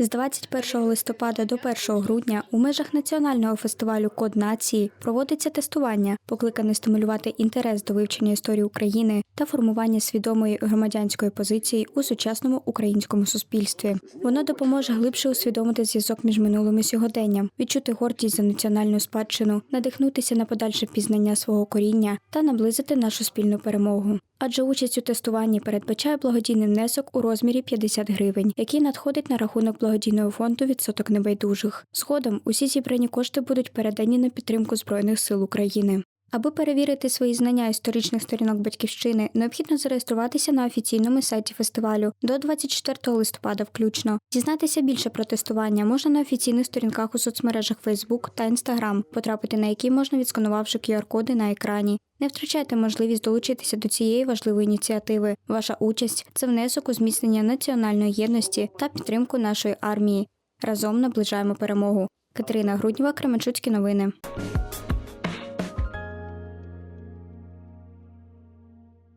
З 21 листопада до 1 грудня у межах національного фестивалю Код нації проводиться тестування, покликане стимулювати інтерес до вивчення історії України та формування свідомої громадянської позиції у сучасному українському суспільстві. Воно допоможе глибше усвідомити зв'язок між минулим і сьогоденням, відчути гордість за національну спадщину, надихнутися на подальше пізнання свого коріння та наблизити нашу спільну перемогу. Адже участь у тестуванні передбачає благодійний внесок у розмірі 50 гривень, який надходить на рахунок благодійного фонду відсоток небайдужих. Згодом усі зібрані кошти будуть передані на підтримку Збройних сил України. Аби перевірити свої знання історичних сторінок батьківщини, необхідно зареєструватися на офіційному сайті фестивалю до 24 листопада включно. Дізнатися більше про тестування можна на офіційних сторінках у соцмережах Facebook та Instagram, потрапити на які можна відсканувавши QR-коди на екрані. Не втрачайте можливість долучитися до цієї важливої ініціативи. Ваша участь це внесок у зміцнення національної єдності та підтримку нашої армії. Разом наближаємо перемогу. Катерина Груднєва, Кременчуцькі новини.